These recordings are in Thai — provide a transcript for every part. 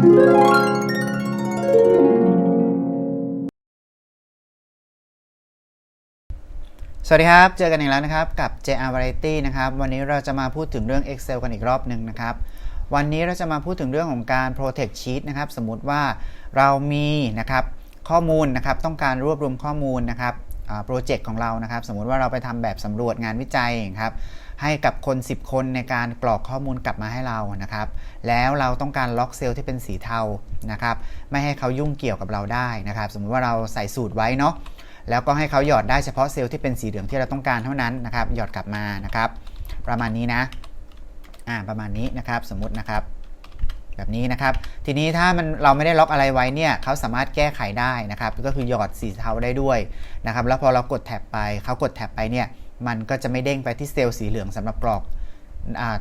สวัสดีครับ เจอกันอีกแล้วนะครับ กับ JR Variety นะครับ วันนี้เราจะมาพูดถึงเรื่อง Excel กันอีกรอบหนึ่งนะครับ วันนี้เราจะมาพูดถึงเรื่องของการ Protect Sheet นะครับ สมมุติว่าเรามีนะครับข้อมูลนะครับ ต้องการรวบรวมข้อมูลนะครับ โปรเจกต์ของเรานะครับ สมมุติว่าเราไปทำแบบสำรวจงานวิจัยครับให้กับคน 10 คนในการกรอกข้อมูลกลับมาให้เรานะครับ แล้วเราต้องการล็อกเซลล์ที่เป็นสีเทานะครับ ไม่ให้เขายุ่งเกี่ยวกับเราได้นะครับ สมมุติว่าเราใส่สูตรไว้เนาะแล้วก็ให้เขาหยอดได้เฉพาะเซลล์ที่เป็นสีเหลืองที่เราต้องการเท่านั้นนะครับ หยอดกลับมานะครับ ประมาณนี้นะ อ่าประมาณนี้นะครับ สมมตินะครับ แบบนี้นะครับ ทีนี้ถ้ามันเราไม่ได้ล็อกอะไรไว้เนี่ยเขาสามารถแก้ไขได้นะครับ ก็คือหยอดสีเทาได้ด้วยนะครับ แล้วพอเรากดแท็บไปเขากดแท็บไปเนี่ย มันก็จะไม่เด้งไปที่เซลล์สีเหลืองสำหรับกรอก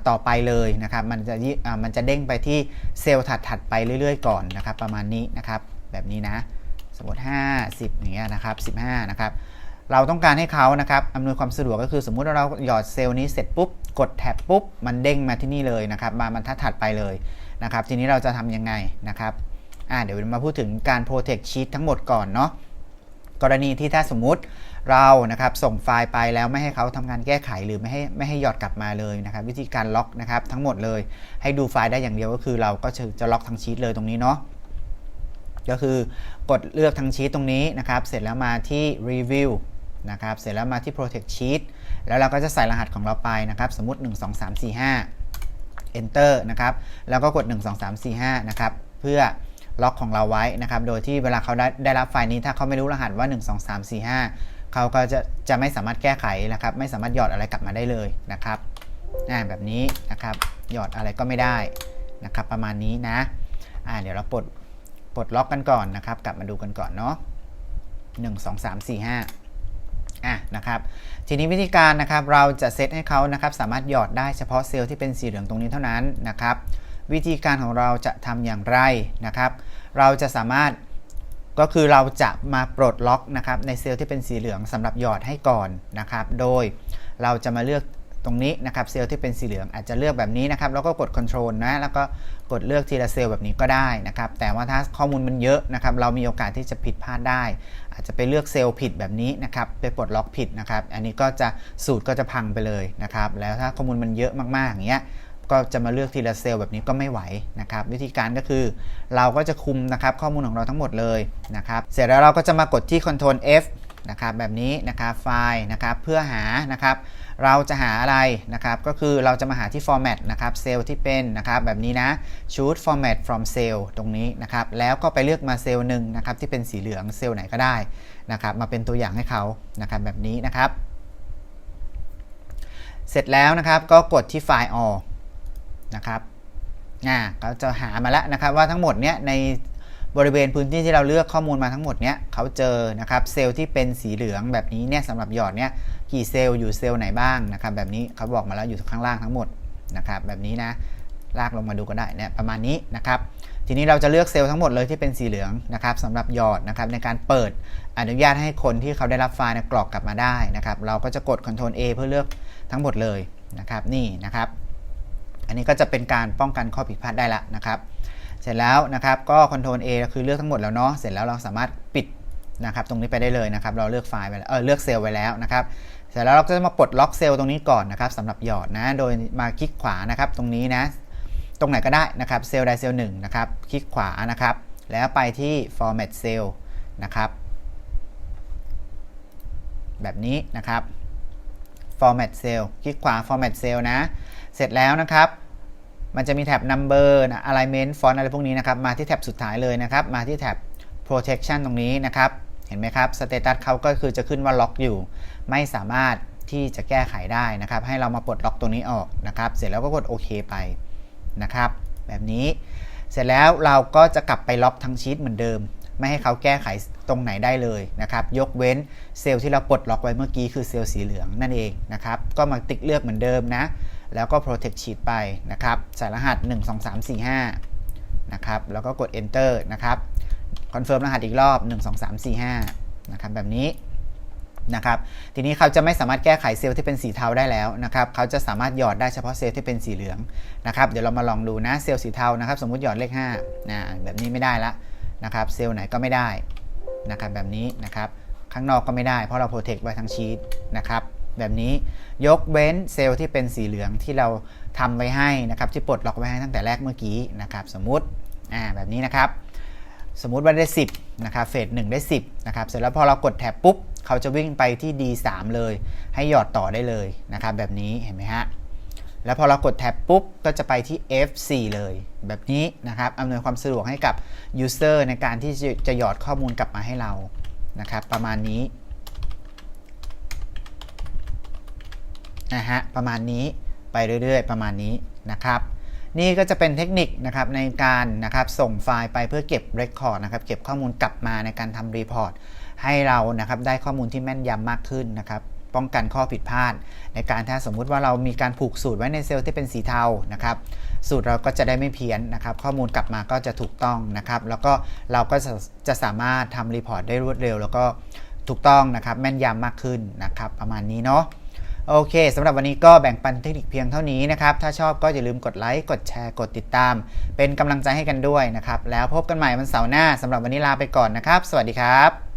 ต่อไปเลยนะครับ มันจะมันจะเด้งไปที่เซลล์ถัดๆไปเรื่อยๆ ก่อนนะครับ ประมาณนี้นะครับ แบบนี้นะ สมมติ50อย่างเงี้ยนะครับ15 นะครับ เราต้องการให้เขานะครับอำนวยความสะดวกก็คือสมมุติว่าเราหยอดเซลล์นี้เสร็จปุ๊บ กดแท็บปุ๊บ มันเด้งมาที่นี่เลยนะครับ มาบรรทัดถัดไปเลย นะครับ ทีนี้เราจะทำยังไงนะครับอ่าเดี๋ยวมาพูดถึงการ protect sheet ทั้งหมดก่อนเนาะกรณีที่ถ้าสมมุติเรานะครับส่งไฟล์ไปแล้วไม่ให้เขาทำงานแก้ไขหรือไม่ให้ไม่ให้หยอดกลับมาเลยนะครับ วิธีการล็อกนะครับทั้งหมดเลย ให้ดูไฟล์ได้อย่างเดียวก็คือเราก็จะจะล็อกทั้งชีตเลยตรงนี้เนาะก็คือกดเลือกทั้งชีตตรงนี้นะครับ เสร็จแล้วมาที่ review นะครับเสร็จแล้วมาที่ protect sheet แล้วเราก็จะใส่รหัสของเราไปนะครับ สมมติ 1 2 3 4 5 enter นะครับ แล้วก็กด 1 2 3 4 5 นะครับ เพื่อล็อกของเราไว้นะครับ โดยที่เวลาเขาได้ได้รับไฟล์นี้ถ้าเขาไม่รู้รหัสว่า 1 2 3 4 5 เขาก็จะจะไม่สามารถแก้ไขนะครับ ไม่สามารถหยอดอะไรกลับมาได้เลยนะครับอ่าแบบนี้นะครับ หยอดอะไรก็ไม่ได้นะครับ ประมาณนี้นะอ่าเดี๋ยวเราปลดปลดล็อกกันก่อนนะครับ กลับมาดูกันก่อนเนาะ1 2 3 4 5 อะนะครับทีนี้วิธีการนะครับเราจะเซตให้เขานะครับสามารถหยอดได้เฉพาะเซลล์ที่เป็นสีเหลืองตรงนี้เท่านั้นนะครับวิธีการของเราจะทำอย่างไรนะครับ เราจะสามารถก็คือเราจะมาปลดล็อกนะครับในเซลล์ที่เป็นสีเหลืองสำหรับหยอดให้ก่อนนะครับ โดยเราจะมาเลือก ตรงนี้นะครับเซลล์ที่เป็นสีเหลืองอาจจะเลือกแบบนี้นะครับแล้วก็กด control นะแล้วก็กดเลือกทีละเซลล์แบบนี้ก็ได้นะครับแต่ว่าถ้าข้อมูลมันเยอะนะครับเรามีโอกาสที่จะผิดพลาดได้ อาจจะไปเลือกเซลล์ผิดแบบนี้นะครับไปปลดล็อกผิดนะครับอันนี้ก็จะสูตรก็จะพังไปเลยนะครับแล้วถ้าข้อมูลมันเยอะมากๆอย่างเงี้ยก็จะมาเลือกทีละเซลล์แบบนี้ก็ไม่ไหวนะครับ วิธีการก็คือเราก็จะคุมนะครับข้อมูลของเราทั้งหมดเลยนะครับเสร็จแล้วเราก็จะมากดที่ Ctrl F นะครับแบบนี้นะครับไฟล์นะครับเพื่อหานะครับ เราจะหาอะไรนะครับ ก็คือเราจะมาหาที่ format นะครับ เซลล์ที่เป็นนะครับแบบนี้นะ choose format from cell ตรงนี้นะครับ แล้วก็ไปเลือกมาเซลล์หนึ่งนะครับที่เป็นสีเหลืองเซลล์ไหนก็ได้นะครับ มาเป็นตัวอย่างให้เขานะครับแบบนี้นะครับ เสร็จแล้วนะครับก็กดที่ไฟล์ all นะครับอ่าก็จะหามาแล้วนะครับว่าทั้งหมดเนี้ยใน บริเวณพื้นที่ที่เราเลือกข้อมูลมาทั้งหมดเนี้ยเขาเจอนะครับเซลล์ที่เป็นสีเหลืองแบบนี้เนี่ยสำหรับหยอดเนี้ยกี่เซลล์อยู่เซลล์ไหนบ้างนะครับแบบนี้เขาบอกมาแล้วอยู่ข้างล่างทั้งหมดนะครับแบบนี้นะลากลงมาดูก็ได้เนี่ยประมาณนี้นะครับทีนี้เราจะเลือกเซลล์ทั้งหมดเลยที่เป็นสีเหลืองนะครับสำหรับหยอดนะครับในการเปิดอนุญาตให้คนที่เขาได้รับไฟล์กรอกกลับมาได้นะครับเราก็จะกด Ctrl A เพื่อเลือกทั้งหมดเลยนะครับนี่นะครับ อันนี้ก็จะเป็นการป้องกันข้อผิดพลาดได้ละนะครับ เสร็จแล้วนะครับก็ Ctrl A คือเลือกทั้งหมดแล้วเนาะเสร็จแล้วเราสามารถปิดนะครับตรงนี้ไปได้เลยนะครับ เราเลือกไฟล์ไปแล้วเออเลือกเซลล์ไว้แล้วนะครับเสร็จแล้วเราก็จะมาปลดล็อกเซลล์ตรงนี้ก่อนนะครับสำหรับหยอดนะ โดยมาคลิกขวานะครับตรงนี้นะ ตรงไหนก็ได้นะครับเซลล์ใดเซลล์หนึ่งนะครับ คลิกขวานะครับ แล้วไปที่ format cell นะครับแบบนี้นะครับ format cell คลิกขวา format cell นะ เสร็จแล้วนะครับ มันจะมีแท็บ number นะ alignment font อะไรพวกนี้นะครับ มาที่แท็บสุดท้ายเลยนะครับ มาที่แท็บ protection ตรงนี้นะครับ เห็นไหมครับ status เขาก็คือจะขึ้นว่าล็อกอยู่ ไม่สามารถที่จะแก้ไขได้นะครับ ให้เรามาปลดล็อกตรงนี้ออกนะครับ เสร็จแล้วก็กดโอเคไปนะครับ แบบนี้ เสร็จแล้วเราก็จะกลับไปล็อกทั้งชีตเหมือนเดิม ไม่ให้เขาแก้ไขตรงไหนได้เลยนะครับ ยกเว้นเซลล์ที่เราปลดล็อกไว้เมื่อกี้คือเซลล์สีเหลืองนั่นเองนะครับ ก็มาติ๊กเลือกเหมือนเดิมนะ แล้วก็ protect sheet ไปนะครับ ใส่รหัส 1 2 3 4 5 นะครับ แล้วก็กด enter นะครับคอนเฟิร์มรหัสอีกรอบ 1 2 3 4 5 นะครับ แบบนี้นะครับ ทีนี้เขาจะไม่สามารถแก้ไขเซลล์ที่เป็นสีเทาได้แล้วนะครับ เขาจะสามารถหยอดได้เฉพาะเซลล์ที่เป็นสีเหลืองนะครับ เดี๋ยวเรามาลองดูนะ เซลล์สีเทานะครับ สมมุติหยอดเลข5นะแบบนี้ไม่ได้ละนะครับ เซลล์ไหนก็ไม่ได้นะครับ แบบนี้นะครับ ข้างนอกก็ไม่ได้ เพราะเราโปรเทคไว้ทั้งชีตนะครับ แบบนี้ยกเว้นเซลล์ที่เป็นสีเหลืองที่เราทำไว้ให้นะครับที่ปลดล็อกไว้ให้ตั้งแต่แรกเมื่อกี้นะครับสมมุติอ่าแบบนี้นะครับสมมุติว่าได้ 10นะครับเฟส1ได้ 10นะครับเสร็จแล้วพอเรากดแท็บปุ๊บเขาจะวิ่งไปที่ D3 เลย ให้หยอดต่อได้เลยนะครับแบบนี้เห็นไหมฮะแล้วพอเรากดแท็บปุ๊บก็จะไปที่ F4 เลย แบบนี้นะครับอำนวยความสะดวกให้กับ User ในการที่จะหยอดข้อมูลกลับมาให้เรานะครับประมาณนี้ นะฮะประมาณนี้ไปเรื่อยๆ ประมาณนี้นะครับนี่ก็จะเป็นเทคนิคนะครับในการนะครับส่งไฟล์ไปเพื่อเก็บเรคคอร์ดนะครับเก็บข้อมูลกลับมาในการทำรีพอร์ตให้เรานะครับได้ข้อมูลที่แม่นยำมากขึ้นนะครับป้องกันข้อผิดพลาด ในการถ้าสมมุติว่าเรามีการผูกสูตรไว้ในเซลล์ที่เป็นสีเทานะครับสูตรเราก็จะได้ไม่เพี้ยนนะครับ ข้อมูลกลับมาก็จะถูกต้องนะครับ แล้วก็เราก็จะจะสามารถทำรีพอร์ตได้รวดเร็ว แล้วก็ถูกต้องนะครับแม่นยำมากขึ้นนะครับประมาณนี้เนาะ โอเคสำหรับวันนี้ก็แบ่งปันเทคนิคเพียงเท่านี้นะครับ ถ้าชอบก็อย่าลืมกดไลค์ กดแชร์ กดติดตาม เป็นกำลังใจให้กันด้วยนะครับ แล้วพบกันใหม่วันเสาร์หน้าสำหรับวันนี้ลาไปก่อนนะครับ สวัสดีครับ